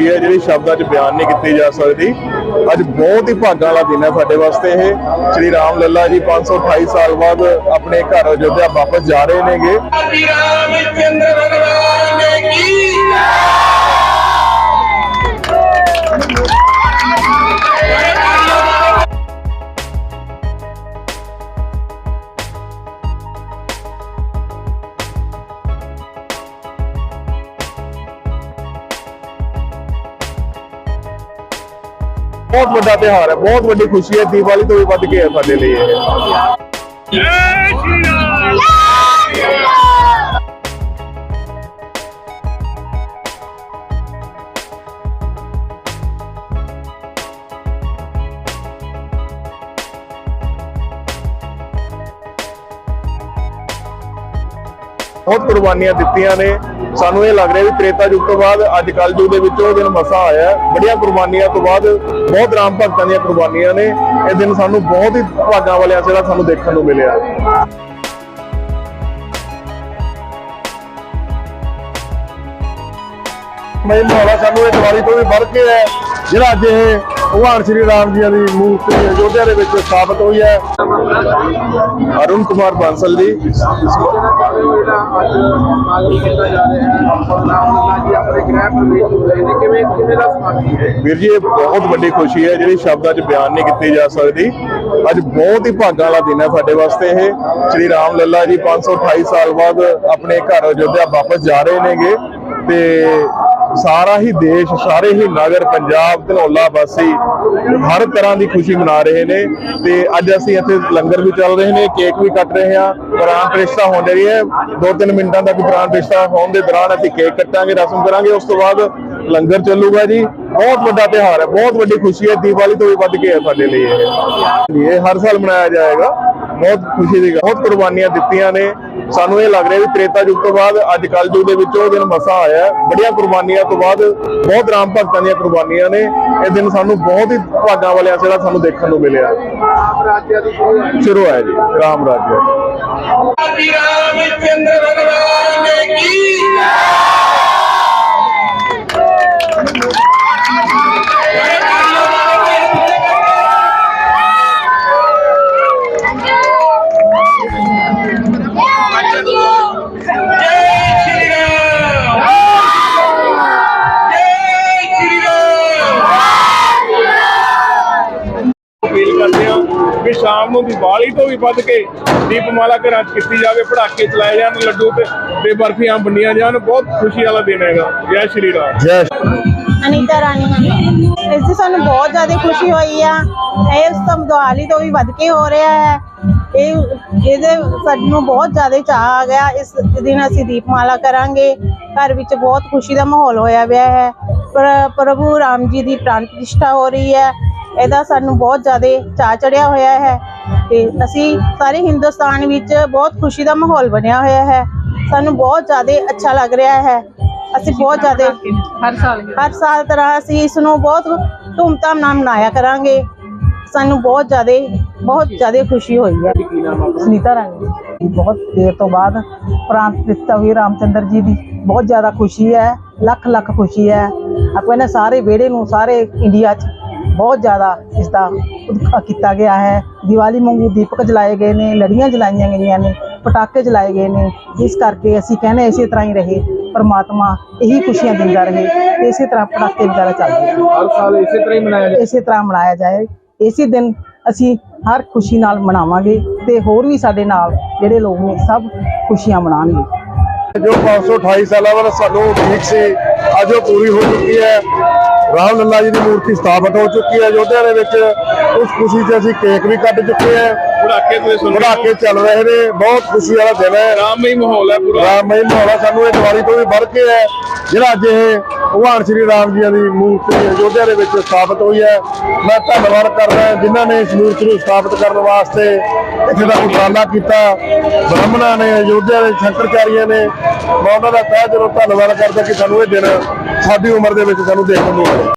ਇਹ ਹੈ ਜਿਹੜੀ ਸ਼ਬਦਾਂ 'ਚ ਬਿਆਨ ਨਹੀਂ ਕੀਤੀ ਜਾ ਸਕਦੀ। ਅੱਜ ਬਹੁਤ ਹੀ ਭਾਗਾਂ ਵਾਲਾ ਦਿਨ ਹੈ ਸਾਡੇ ਵਾਸਤੇ ਇਹ। ਸ੍ਰੀ ਰਾਮ ਲੱਲਾ ਜੀ 528 ਸਾਲ ਬਾਅਦ ਆਪਣੇ ਘਰ ਅਯੋਧਿਆ ਵਾਪਸ ਜਾ ਰਹੇ ਨੇਗੇ। ਰਾਮ, ਚੰਦਰ ਭਗਵਾਨ ਨੇ ਬਹੁਤ ਵੱਡਾ ਤਿਉਹਾਰ ਹੈ ਬਹੁਤ ਵੱਡੀ ਖੁਸ਼ੀ ਹੈ ਦੀਵਾਲੀ ਤੋਂ ਵੀ ਵੱਧ ਕੇ ਹੈ ਸਾਡੇ ਲਈ ਇਹ। ਬਹੁਤ ਕੁਰਬਾਨੀਆਂ ਦਿੱਤੀਆਂ ਨੇ। ਸਾਨੂੰ ਇਹ ਲੱਗ ਰਿਹਾ ਵੀ ਤ੍ਰੇਤਾ ਯੁੱਗ ਤੋਂ ਬਾਅਦ ਅੱਜ ਕੱਲ ਯੁੱਗ ਦੇ ਵਿੱਚ ਉਹ ਦਿਨ ਮਸਾ ਆਇਆ ਹੈ। ਬੜੀਆਂ ਕੁਰਬਾਨੀਆਂ ਤੋਂ ਬਾਅਦ ਬਹੁਤ ਰਾਮ ਭਗਤਾਂ ਦੀਆਂ ਕੁਰਬਾਨੀਆਂ ਨੇ। ਇਹ ਦਿਨ ਸਾਨੂੰ ਬਹੁਤ ਹੀ ਭਾਗਾਂ ਵਾਲਿਆਂ ਜਿਹੜਾ ਸਾਨੂੰ ਦੇਖਣ ਨੂੰ ਮਿਲਿਆ। ਮੈਂ ਮਾਹੌਲ ਸਾਨੂੰ ਇਹ ਦੀਵਾਲੀ ਤੋਂ ਵੀ ਵੱਧ ਕੇ ਹੈ ਜਿਹੜਾ ਅੱਜ ਇਹ ਭਗਵਾਨ ਸ਼੍ਰੀ ਰਾਮ ਜੀ ਦੀ ਮੂਰਤੀ ਅਯੋਧਿਆ ਦੇ ਵਿੱਚ ਸਥਾਪਿਤ ਹੋਈ ਹੈ। ਅਰੁਣ ਕੁਮਾਰ ਬਾਂਸਲ ਜੀ। ਵੀਰ ਜੀ, ਇਹ ਬਹੁਤ ਵੱਡੀ ਖੁਸ਼ੀ ਹੈ, ਜਿਹੜੀ ਸ਼ਬਦਾਂ 'ਚ ਬਿਆਨ ਨਹੀਂ ਕੀਤੀ ਜਾ ਸਕਦੀ। ਅੱਜ ਬਹੁਤ ਹੀ ਭਾਗਾਂ ਵਾਲਾ ਦਿਨ ਹੈ ਸਾਡੇ ਵਾਸਤੇ ਇਹ। ਸ਼੍ਰੀ ਰਾਮ ਲੱਲਾ ਜੀ 528 ਸਾਲ ਬਾਅਦ ਆਪਣੇ ਘਰ ਅਯੋਧਿਆ ਵਾਪਸ ਜਾ ਰਹੇ ਨੇਗੇ। ਤੇ ਸਾਰਾ ਹੀ ਦੇਸ਼, ਸਾਰੇ ਹੀ ਨਗਰ, ਪੰਜਾਬ, ਧਨੋਲਾ ਵਾਸੀ ਹਰ ਤਰ੍ਹਾਂ ਦੀ ਖੁਸ਼ੀ ਮਨਾ ਰਹੇ ਨੇ ਤੇ ਅੱਜ ਅਸੀਂ ਇੱਥੇ ਲੰਗਰ ਵੀ ਚੱਲ ਰਹੇ ਨੇ, ਕੇਕ ਵੀ ਕੱਟ ਰਹੇ ਹਾਂ, ਪ੍ਰਾਣ ਪ੍ਰੇਸ਼ਤਾ ਹੋਣ ਰਹੀ ਹੈ। ਦੋ ਤਿੰਨ ਮਿੰਟਾਂ ਤੱਕ ਪ੍ਰਾਣ ਪ੍ਰੇਸ਼ਤਾ ਹੋਣ ਦੇ ਦੌਰਾਨ ਅਸੀਂ ਕੇਕ ਕੱਟਾਂਗੇ, ਰਸਮ ਕਰਾਂਗੇ, ਉਸ ਤੋਂ ਬਾਅਦ ਲੰਗਰ ਚੱਲੂਗਾ ਜੀ। ਬਹੁਤ ਵੱਡਾ ਤਿਉਹਾਰ ਹੈ, ਬਹੁਤ ਵੱਡੀ ਖੁਸ਼ੀ ਹੈ, ਦੀਵਾਲੀ ਤੋਂ ਵੀ ਵੱਧ ਕੇ ਹੈ ਸਾਡੇ ਲਈ ਇਹ। ਇਹ ਹਰ ਸਾਲ ਮਨਾਇਆ ਜਾਏਗਾ। ਬਹੁਤ ਖੁਸ਼ੀ ਦੀ ਬਹੁਤ ਕੁਰਬਾਨੀਆਂ ਦਿੱਤੀਆਂ ਨੇ। ਸਾਨੂੰ ਇਹ ਲੱਗ ਰਿਹਾ ਵੀ ਤ੍ਰੇਤਾ ਯੁੱਗ ਤੋਂ ਬਾਅਦ ਅੱਜ ਕੱਲ ਯੁੱਗ ਦੇ ਵਿੱਚ ਉਹ ਦਿਨ ਮਸਾ ਆਇਆ ਬੜੀਆਂ ਕੁਰਬਾਨੀਆਂ ਤੋਂ ਬਾਅਦ ਬਹੁਤ ਰਾਮ ਭਗਤਾਂ ਦੀਆਂ ਕੁਰਬਾਨੀਆਂ ਨੇ। ਇਹ ਦਿਨ ਸਾਨੂੰ ਬਹੁਤ ਹੀ ਭਾਗਾਂ ਵਾਲਿਆਂ ਜਿਹੜਾ ਸਾਨੂੰ ਦੇਖਣ ਨੂੰ ਮਿਲਿਆ। ਰਾਜਿਆ ਦੀ ਸ਼ੁਰੂ ਹੋਇਆ ਜੀ, ਰਾਮ ਰਾਜਿਆ ਕਿ ਸ਼ਾਮ ਨੂੰ ਦੀਵਾਲੀ ਤੋਂ ਵੀ ਵੱਧ ਕੇ ਦੀਪਮਾਲਾ ਘਰਾਂ 'ਚ ਕੀਤੀ ਜਾਵੇ ਪੜਾਕੇ ਚਲਾਏ ਜਾਣ ਲੱਡੂ ਤੇ ਤੇ ਬਰਫੀਆਂ ਵੰਡੀਆਂ ਜਾਣ ਬਹੁਤ ਖੁਸ਼ੀ ਵਾਲਾ ਦਿਨ ਹੈਗਾ। ਜੈ ਸ਼੍ਰੀ ਰਾਮ। ਜੈ ਅਨੀਤਾ ਰਾਣੀ ਇਸ ਦੀ ਸਾਨੂੰ ਬਹੁਤ ਜ਼ਿਆਦਾ ਖੁਸ਼ੀ ਹੋਈ ਆ। ਇਹ ਉਸ ਤੋਂ ਦੀਵਾਲੀ ਤੋਂ ਵੀ ਵੱਧ ਕੇ ਹੋ ਰਿਹਾ ਹੈ। ਇਹ ਇਹਦੇ ਸਾਨੂੰ ਬਹੁਤ ਜ਼ਿਆਦਾ ਚਾਹ ਆ ਗਿਆ। ਇਸ ਦਿਨ ਅਸੀਂ ਦੀਪਮਾਲਾ ਕਰਾਂਗੇ। ਘਰ ਵਿੱਚ ਬਹੁਤ ਖੁਸ਼ੀ ਦਾ ਮਾਹੌਲ ਹੋਇਆ ਪਿਆ ਹੈ। ਪਰ ਪ੍ਰਭੂ ਰਾਮ ਜੀ ਦੀ ਪ੍ਰਾਣ ਪ੍ਰਤਿਸ਼ਠਾ ਹੋ ਰਹੀ ਹੈ। ਇਹਦਾ ਸਾਨੂੰ ਬਹੁਤ ਜ਼ਿਆਦਾ ਚਾਹ ਚੜਿਆ ਹੋਇਆ ਹੈ ਤੇ ਅਸੀਂ ਸਾਰੇ ਹਿੰਦੁਸਤਾਨ ਵਿੱਚ ਬਹੁਤ ਖੁਸ਼ੀ ਦਾ ਮਾਹੌਲ ਬਣਿਆ ਹੋਇਆ ਹੈ। ਸਾਨੂੰ ਬਹੁਤ ਜ਼ਿਆਦਾ ਅੱਛਾ ਲੱਗ ਰਿਹਾ ਹੈ। ਅਸੀਂ ਬਹੁਤ ਜ਼ਿਆਦਾ ਹਰ ਸਾਲ ਹਰ ਸਾਲ ਤਰ੍ਹਾਂ ਅਸੀਂ ਇਸ ਨੂੰ ਬਹੁਤ ਧੂਮਧਾਮ ਨਾਲ ਮਨਾਇਆ ਕਰਾਂਗੇ। ਸਾਨੂੰ ਬਹੁਤ ਜ਼ਿਆਦਾ ਬਹੁਤ ਜ਼ਿਆਦਾ ਖੁਸ਼ੀ ਹੋਈ ਹੈ। ਸੁਨੀਤਾ ਰਾਣੀ ਬਹੁਤ ਦੇਰ ਤੋਂ ਬਾਅਦ ਪ੍ਰਾਂਤ ਪ੍ਰਤਿਸ਼ਠਾ ਹੋਈ ਰਾਮਚੰਦਰ ਜੀ ਦੀ। ਬਹੁਤ ਜ਼ਿਆਦਾ ਖੁਸ਼ੀ ਹੈ ਲੱਖ ਲੱਖ ਖੁਸ਼ੀ ਹੈ। ਆਪਾਂ ਨੇ ਸਾਰੇ ਵਿਹੜੇ ਨੂੰ ਸਾਰੇ ਇੰਡੀਆ 'ਚ ਬਹੁਤ ਜ਼ਿਆਦਾ ਇਸ ਦਾ ਕੀਤਾ ਗਿਆ ਹੈ। ਦੀਵਾਲੀ ਵਾਂਗੂ ਦੀਪਕ ਜਲਾਏ ਗਏ ਨੇ ਲੜੀਆਂ ਜਲਾਈਆਂ ਗਈਆਂ ਨੇ ਪਟਾਕੇ ਜਲਾਏ ਗਏ ਨੇ। ਇਸ ਕਰਕੇ ਅਸੀਂ ਕਹਿੰਦੇ ਇਸੇ ਤਰ੍ਹਾਂ ਹੀ ਰਹੇ ਪਰਮਾਤਮਾ ਇਹੀ ਖੁਸ਼ੀਆਂ ਦਿੰਦਾ ਰਹੇ ਤੇ ਇਸੇ ਤਰ੍ਹਾਂ ਪਟਾਕੇ ਵਗੈਰਾ ਚੱਲਦੇ ਹਰ ਸਾਲ ਇਸੇ ਤਰ੍ਹਾਂ ਹੀ ਮਨਾਇਆ ਇਸੇ ਤਰ੍ਹਾਂ ਮਨਾਇਆ ਜਾਏ। ਇਸੇ ਦਿਨ ਅਸੀਂ ਹਰ ਖੁਸ਼ੀ ਨਾਲ ਮਨਾਵਾਂਗੇ ਤੇ ਹੋਰ ਵੀ ਸਾਡੇ ਨਾਲ ਜਿਹੜੇ ਲੋਕ ਨੇ ਸਭ ਖੁਸ਼ੀਆਂ ਮਨਾਉਣਗੇ। ਜੋ 528 ਸਾਲਾਂ ਬਾਅਦ ਸਾਨੂੰ ਉਡੀਕ ਸੀ ਅੱਜ ਉਹ ਪੂਰੀ ਹੋ ਚੁੱਕੀ ਹੈ। ਰਾਮ ਲੱਲਾ ਜੀ ਦੀ ਮੂਰਤੀ ਸਥਾਪਿਤ ਹੋ ਚੁੱਕੀ ਹੈ ਅਯੋਧਿਆ ਦੇ ਵਿੱਚ ਉਸ ਖੁਸ਼ੀ 'ਚ ਅਸੀਂ ਕੇਕ ਵੀ ਕੱਟ ਚੁੱਕੇ ਹਾਂ। ਪੜਾਕੇ ਤੇ ਪੜਾਕੇ ਚੱਲ ਰਹੇ ਨੇ ਬਹੁਤ ਖੁਸ਼ੀ ਵਾਲਾ ਦਿਨ ਹੈ। ਰਾਮਮਈ ਮਾਹੌਲ ਹੈ ਪੂਰਾ। ਰਾਮਮਈ ਮਾਹੌਲ ਹੈ ਸਾਨੂੰ ਇਹ ਦੀਵਾਲੀ ਤੋਂ ਵੀ ਵੱਧ ਕੇ ਹੈ। ਜਿਹੜਾ ਅੱਜ ਇਹ ਭਗਵਾਨ ਸ਼੍ਰੀ ਰਾਮ ਜੀ ਦੀ ਮੂਰਤੀ ਅਯੋਧਿਆ ਦੇ ਵਿੱਚ ਸਥਾਪਿਤ ਹੋਈ ਹੈ। ਮੈਂ ਧੰਨਵਾਦ ਕਰਦਾ ਜਿਨ੍ਹਾਂ ਨੇ ਇਸ ਮੂਰਤੀ ਨੂੰ ਸਥਾਪਿਤ ਕਰਨ ਵਾਸਤੇ ਇੱਥੇ ਦਾ ਉਪਰਾਲਾ ਕੀਤਾ। ਬ੍ਰਾਹਮਣਾਂ ਨੇ ਅਯੋਧਿਆ ਦੇ, ਸ਼ੰਕਰਚਾਰੀਆਂ ਨੇ, ਮੈਂ ਉਹਨਾਂ ਦਾ ਤਹਿ ਦਿਲੋਂ ਧੰਨਵਾਦ ਕਰਦਾ ਕਿ ਸਾਨੂੰ ਇਹ ਦਿਨ ਸਾਡੀ ਉਮਰ ਦੇ ਵਿੱਚ ਸਾਨੂੰ ਦੇਖਣ ਨੂੰ ਮਿਲਿਆ।